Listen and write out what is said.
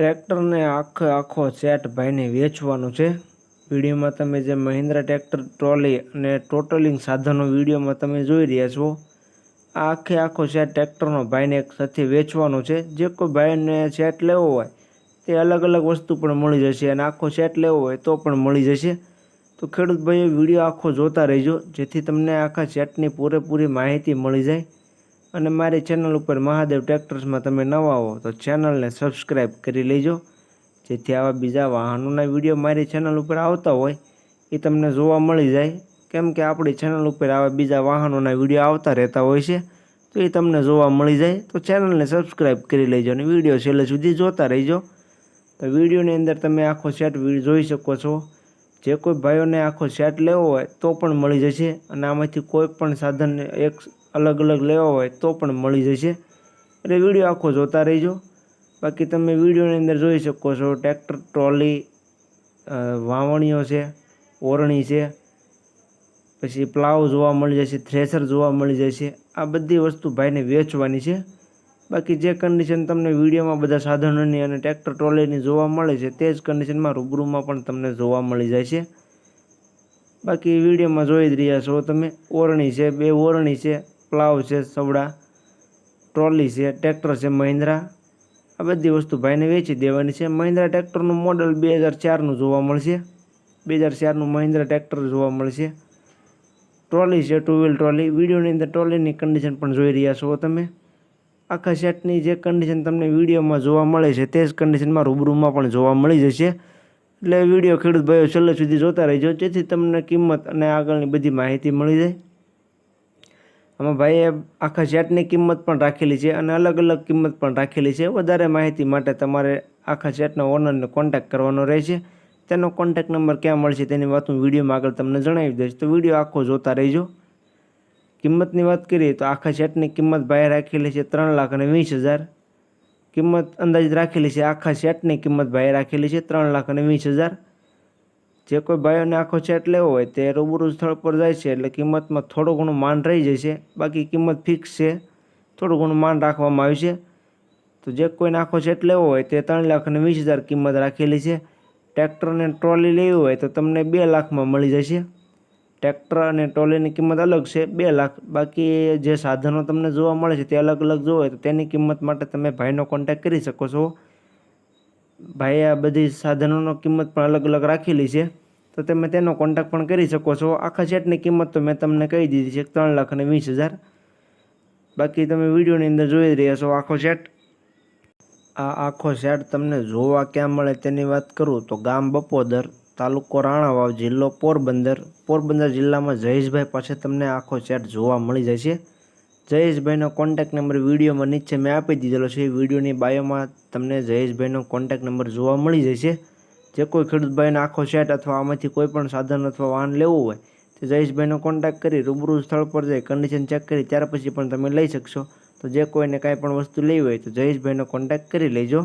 ટ્રેક્ટરને આખે આખો સેટ ભાઈને વેચવાનું છે. વિડીયોમાં તમે જે મહિન્દ્રા ટ્રેક્ટર, ટ્રોલી અને ટોટલિંગ સાધનો વિડીયોમાં તમે જોઈ રહ્યા છો, આ આખે આખો સેટ ટ્રેક્ટરનો ભાઈને એક સાથે વેચવાનો છે. જે કોઈ ભાઈને સેટ લેવો હોય, તે અલગ અલગ વસ્તુ પણ મળી જશે અને આખો સેટ લેવો હોય તો પણ મળી જશે. તો ખેડૂત ભાઈએ વીડિયો આખો જોતા રહેજો, જેથી તમને આખા સેટની પૂરેપૂરી માહિતી મળી જાય. અને મારી ચેનલ ઉપર મહાદેવ ટ્રેક્ટર્સમાં તમે નવા હો તો ચેનલને સબસ્ક્રાઈબ કરી લેજો. જેથી આવા બીજા વાહનોના વીડિયો મારી ચેનલ ઉપર આવતા હોય, એ તમને જોવા મળી જાય. કેમ કે આપણી ચેનલ ઉપર આવા બીજા વાહનોના વીડિયો આવતા રહેતા હોય છે, તો એ તમને જોવા મળી જાય. તો ચેનલને સબસ્ક્રાઈબ કરી લેજો અને વીડિયો છેલ્લે સુધી જોતા રહેજો. તો વિડીયોની અંદર તમે આખો સેટ જોઈ શકો છો. જે કોઈ ભાઈઓને આખો સેટ લેવો હોય તો પણ મળી જશે અને આમાંથી કોઈ પણ સાધન એક અલગ અલગ લેવા હોય તો પણ મળી જશે. એટલે વીડિયો આખો જોતા રહેજો. બાકી તમે વિડીયોની અંદર જોઈ શકો છો, ટ્રેક્ટર, ટ્રોલી વાવણીઓ છે, ઓરણી છે, પછી પ્લાવ જોવા મળી જશે, થ્રેસર જોવા મળી જશે. આ બધી વસ્તુ ભાઈને વેચવાની છે. બાકી જે કન્ડિશન તમને વિડીયોમાં બધા સાધનોની અને ટ્રેક્ટર, ટ્રોલીની જોવા મળે છે, તે જ કન્ડિશનમાં રૂબરૂમાં પણ તમને જોવા મળી જાય છે. બાકી વિડીયોમાં જોઈ જ રહ્યા છો તમે, ઓરણી છે, બે ઓરણી છે પ્લાવ છે, સવડા, ટ્રોલી છે, ટ્રેક્ટર છે, મહિન્દ્રા. આ બધી વસ્તુ ભાઈને વેચી દેવાની છે. મહિન્દ્રા ટ્રેક્ટરનું મોડલ બે હજાર ચારનું જોવા મળશે. બે હજાર ચારનું મહિન્દ્રા ટ્રેક્ટર જોવા મળશે. ટ્રોલી છે ટુ વ્હીલ ટ્રોલી વિડીયોની અંદર ટ્રોલીની કન્ડિશન પણ જોઈ રહ્યા છો તમે. આખા સેટની જે કન્ડિશન તમને વિડીયોમાં જોવા મળે છે, તે જ કન્ડિશનમાં રૂબરૂમાં પણ જોવા મળી જશે. એટલે વીડિયો ખેડૂત ભાઈઓ છેલ્લે સુધી જોતા રહેજો. જેથી તમને કિંમત અને આગળની બધી માહિતી મળી જાય. આમાં ભાઈએ આખા સેટની કિંમત પણ રાખેલી છે અને અલગ અલગ કિંમત પણ રાખેલી છે. વધારે માહિતી માટે તમારે આખા જેટના ઓનરને કોન્ટેક્ટ કરવાનો રહેશે. તેનો કોન્ટેક્ટ નંબર ક્યાં મળશે તેની વાત હું વિડીયોમાં આગળ તમને જણાવી દઈશ. તો વીડિયો આખો જોતા રહેજો. કિંમતની વાત કરીએ તો આખા સેટની કિંમત ભાઈએ રાખેલી છે ત્રણ લાખ અને વીસ હજાર. કિંમત અંદાજિત રાખેલી છે આખા સેટની કિંમત ભાઈએ રાખેલી છે ત્રણ લાખ અને વીસ હજાર. જે કોઈ ભાઈઓને આખો સેટ લેવો હોય તે રૂબરૂ સ્થળ પર જાય છે, એટલે કિંમતમાં થોડું ઘણું માન રહી જશે બાકી કિંમત ફિક્સ છે. થોડું ઘણું માન રાખવામાં આવ્યું છે. તો જે કોઈને આખો સેટ લેવો હોય તે ત્રણ લાખ અને વીસ હજાર કિંમત રાખેલી છે. ટ્રેક્ટર અને ટ્રોલી લેવી હોય તો તમને બે લાખમાં મળી જશે. ટ્રેક્ટર અને ટ્રોલીની કિંમત અલગ છે, બે લાખ. બાકી જે સાધનો તમને જોવા મળે છે તે અલગ અલગ જોવો હોય તો તેની કિંમત માટે તમે ભાઈનો કોન્ટેક્ટ કરી શકો છો. ભાઈએ આ બધી સાધનોનો કિંમત પણ અલગ અલગ રાખેલી છે. તો તમે તેનો કોન્ટેક્ટ પણ કરી શકો છો. આખા સેટની કિંમત તો મેં તમને કહી દીધી છે, ત્રણ લાખ અને વીસ હજાર. બાકી તમે વિડીયોની અંદર જોઈ રહ્યા છો આખો સેટ આ આખો સેટ તમને જોવા ક્યાં મળે તેની વાત કરું તો ગામ બપોદર, તાલુકો રાણાવાવ, જિલ્લો પોરબંદર. પોરબંદર જિલ્લામાં જયેશભાઈ પાસે તમને આખો સેટ જોવા મળી જાય છે. જયેશભાઈનો કોન્ટેક્ટ નંબર વિડીયોમાં નીચે મેં આપી દીધેલો છે. વિડીયોની બાયોમાં તમને જયેશભાઈનો કોન્ટેક્ટ નંબર જોવા મળી જશે જે કોઈ ખેડૂત ભાઈને આખો સેટ અથવા આમાંથી કોઈ પણ સાધન અથવા વાહન લેવું હોય, તો જયેશભાઈનો કોન્ટેક્ટ કરી રૂબરૂ સ્થળ પર જઈ કન્ડિશન ચેક કરી, ત્યાર પછી પણ તમે લઈ શકશો. તો જે કોઈને કાંઈ પણ વસ્તુ લેવી હોય તો જયેશભાઈનો કોન્ટેક્ટ કરી લેજો.